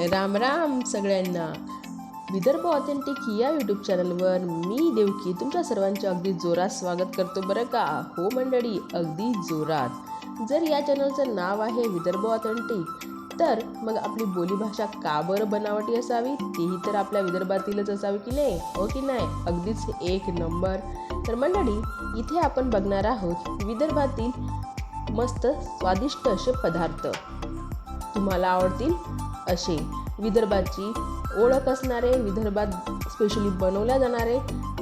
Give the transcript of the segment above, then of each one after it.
राम राम सगळ्यांना. विदर्भ ऑथेंटिक या यूट्यूब चॅनलवर मी देवकी तुमच्या सर्वांचे अगदी जोरात स्वागत करतो बरं का? हो मंडळी अगदी जोरात. जर या चॅनलचं नाव आहे विदर्भ ऑथेंटिक तर मग आपली बोलीभाषा का बरं बनावटी असावी? तीही तर आपल्या विदर्भातीलच असावी की नाही? हो की नाही? अगदीच एक नंबर. तर मंडळी इथे आपण बघणार आहोत विदर्भातील मस्त स्वादिष्ट असे पदार्थ. तुम्हाला आवडतील? असे विदर्भाची ओळख असणारे विदर्भात स्पेशली बनवल्या जाणारे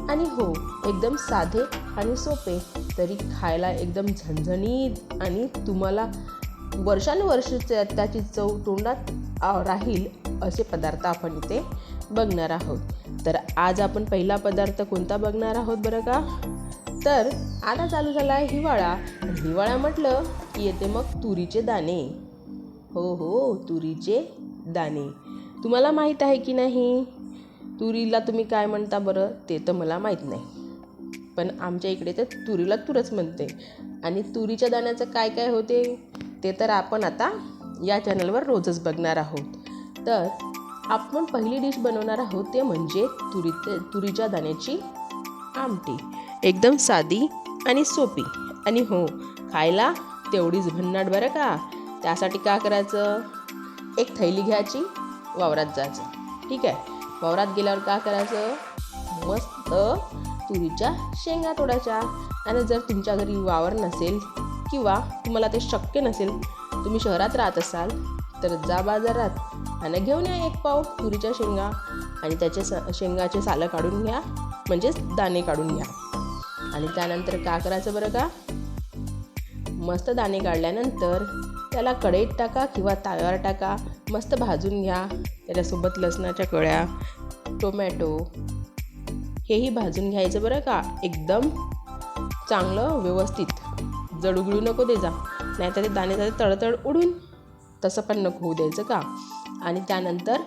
आणि हो एकदम साधे आणि सोपे तरी खायला एकदम झणझणीत आणि तुम्हाला वर्षानुवर्ष त्याची चव तोंडात राहील असे पदार्थ आपण इथे बघणार आहोत. तर आज आपण पहिला पदार्थ कोणता बघणार आहोत बरं का? तर आता चालू झाला आहे हिवाळा. हिवाळा म्हटलं की येते मग तुरीचे दाणे. हो हो तुरीचे दाणे तुम्हाला माहीत आहे की नाही? तुरीला तुम्ही काय म्हणता बरं? ते तर मला माहीत नाही. पण आमच्या इकडे तर तुरीला तुरच म्हणते. आणि तुरीच्या दाण्याचं काय काय होते? ते तर आपण आता या चॅनलवर रोजच बघणार आहोत. तर आपण पहिली डिश बनवणार आहोत ते म्हणजे तुरी तुरीच्या दाण्याची आमटी. एकदम साधी आणि सोपी. आणि हो खायला तेवढीच भन्नाट बरं का? त्यासाठी काय करायचं? एक थैली घ्यायची वावरात जायचं. ठीक आहे? वावरात गेल्यावर काय करायचं? मस्त तुरीच्या शेंगा तोडायच्या. आणि जर तुमच्या घरी वावर नसेल किंवा तुम्हाला ते शक्य नसेल तुम्ही शहरात राहत असाल तर जा बाजारात आणि घेऊन या एक पाव तुरीच्या शेंगा आणि त्याचे स शेंगाचे सालं काढून घ्या म्हणजेच दाणे काढून घ्या. आणि त्यानंतर का करायचं बरं का? मस्त दाणे काढल्यानंतर त्याला कढईत टाका किंवा ताव्यावर टाका. मस्त भाजून घ्या. त्याच्यासोबत लसणाच्या कळ्या टोमॅटो हेही भाजून घ्यायचं बरं का. एकदम चांगलं व्यवस्थित. जडुगळू नको दे जा. नाहीतर ते दाणे जाते तळतळ उडून तसं पण नको होऊ द्यायचं का. आणि त्यानंतर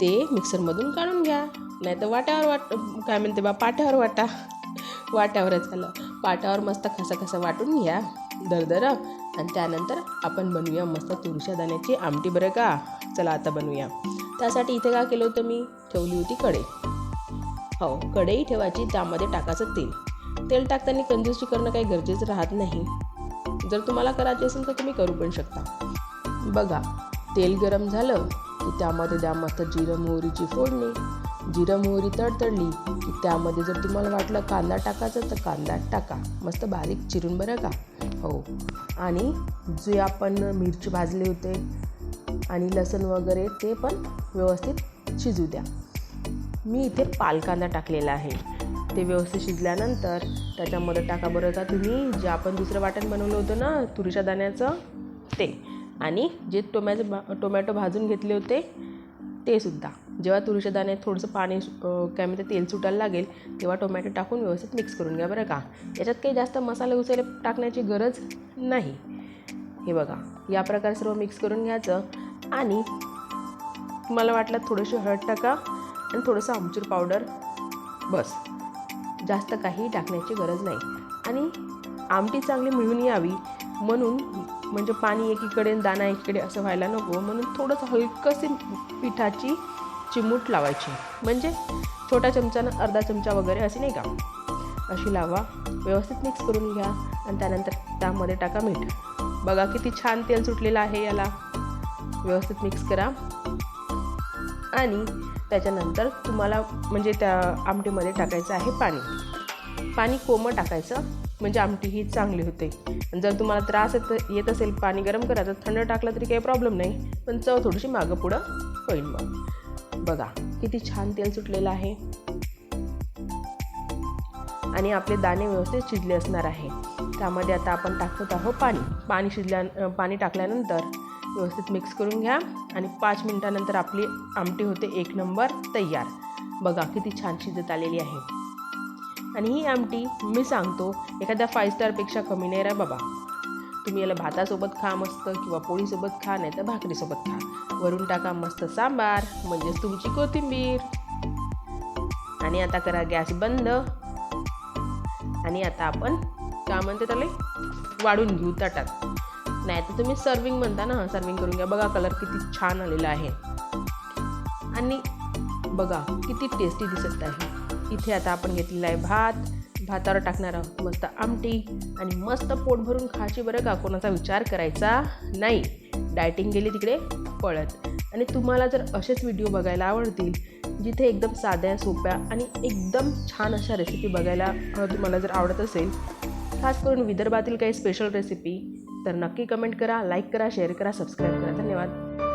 ते मिक्सरमधून काढून घ्या. नाहीतर वाट्यावर वाट काय म्हणते बा पाट्यावर वाटा. वाट्यावरच झालं पाट्यावर मस्त खसा खसा वाटून घ्या. दरदर. आणि त्यानंतर आपण बनवूया मस्त तुरीच्या दाण्याची आमटी बरं का? चला आता बनवूया. त्यासाठी इथे काय केलं होतं मी? ठेवली होती कढई. हो कढई ठेवायची त्यामध्ये टाकायचं तेल. तेल टाकताना कंजूसी करणं काही गरजेचं राहत नाही. जर तुम्हाला करायचे असेल तर तुम्ही करू पण शकता. बघा तेल गरम झालं की त्यामध्ये द्या मस्त जिरं मोहरीची फोडणी. जिरं मोहरी तडतडली की त्यामध्ये जर तुम्हाला वाटलं कांदा टाकायचा तर कांदा टाका. मस्त बारीक चिरून बरं का? हो. आणि जे आपण मिरची भाजले होते आणि लसूण वगैरे ते पण व्यवस्थित शिजू द्या. मी इथे पालकांदा टाकलेला आहे. ते व्यवस्थित शिजल्यानंतर त्याच्यामध्ये टाका बरं का तुम्ही. जे आपण दुसरं वाटण बनवलं होतं ना तुरीच्या दाण्याचं ते. आणि जे टोमॅटो भा टोमॅटो भाजून घेतले होते ते सुद्धा. जेव्हा तुरीच्या दाण्यात थोडंसं पाणी काय म्हणते तेल सुटायला लागेल तेव्हा टोमॅटो टाकून व्यवस्थित मिक्स करून घ्या बरं का. याच्यात काही जास्त मसाले उसाले टाकण्याची गरज नाही. हे बघा या प्रकारे सर्व मिक्स करून घ्यायचं आणि मला वाटलं थोडीशी हळद टाका आणि थोडंसं आमचूर पावडर बस. जास्त काही टाकण्याची गरज नाही. आणि आमटी चांगली मिळून यावी म्हणून म्हणजे पाणी एकीकडे दाणा एकीकडे असं व्हायला नको म्हणून थोडंसं हलकंसे पिठाची चिमूट लावायची. म्हणजे छोट्या चमच्यानं अर्धा चमचा वगैरे अशी नाही का? अशी लावा. व्यवस्थित मिक्स करून घ्या आणि त्यानंतर त्यामध्ये टाका मीठ. बघा किती छान तेल सुटलेलं आहे याला. व्यवस्थित मिक्स करा. आणि त्याच्यानंतर तुम्हाला म्हणजे त्या आमटीमध्ये टाकायचं आहे पाणी. पाणी कोमं टाकायचं. म्हणजे आमटी ही चांगली होते. आणि जर तुम्हाला त्रास येत येत असेल पाणी गरम करायचं थंड टाकलं तरी काही प्रॉब्लेम नाही. पण चव थोडीशी मागं पुढं होईल मग. बघा किती छान तेल सुटलेलं आहे. आणि आपले दाणे व्यवस्थित शिजले असणार आहे. त्यामध्ये आता आपण टाकत आहोत पाणी. पाणी शिजल्या पाणी टाकल्यानंतर व्यवस्थित मिक्स करून घ्या. आणि पाच मिनटानंतर आपली आमटी होते एक नंबर तयार. बघा किती छान शिजत आलेली आहे. आणि ही आमटी मी सांगतो एखाद्या फाईव्ह स्टारपेक्षा कमी नाही रा बाबा. तुम्ही याला भातासोबत खा मस्त किंवा पोळीसोबत खा नाही तर भाकरीसोबत खा. वरून टाका मस्त सांबार म्हणजेच तुमची कोथिंबीर. आणि आता करा गॅस बंद. आणि आता आपण काय म्हणते त्याला? वाढून घेऊ ताटात. नाही तर तुम्ही सर्विंग म्हणता ना सर्विंग करून घ्या. बघा कलर किती छान आलेला आहे. आणि बघा किती टेस्टी दिसत आहे. इथे आता आपण घेतलेला आहे भात. भातावर टाकणार आहोत. मस्त आमटी आणि मस्त पोट भरून खायची बरं का कोणाचा विचार करायचा नाही. डायटिंग गेली तिकडे पळत. आणि तुम्हाला जर असेच व्हिडिओ बघायला आवडतील जिथे एकदम साध्या सोप्या आणि एकदम छान अशा रेसिपी बघायला तुम्हाला जर आवडत असेल खास करून विदर्भातील काही स्पेशल रेसिपी तर नक्की कमेंट करा लाईक करा शेअर करा सबस्क्राईब करा. धन्यवाद.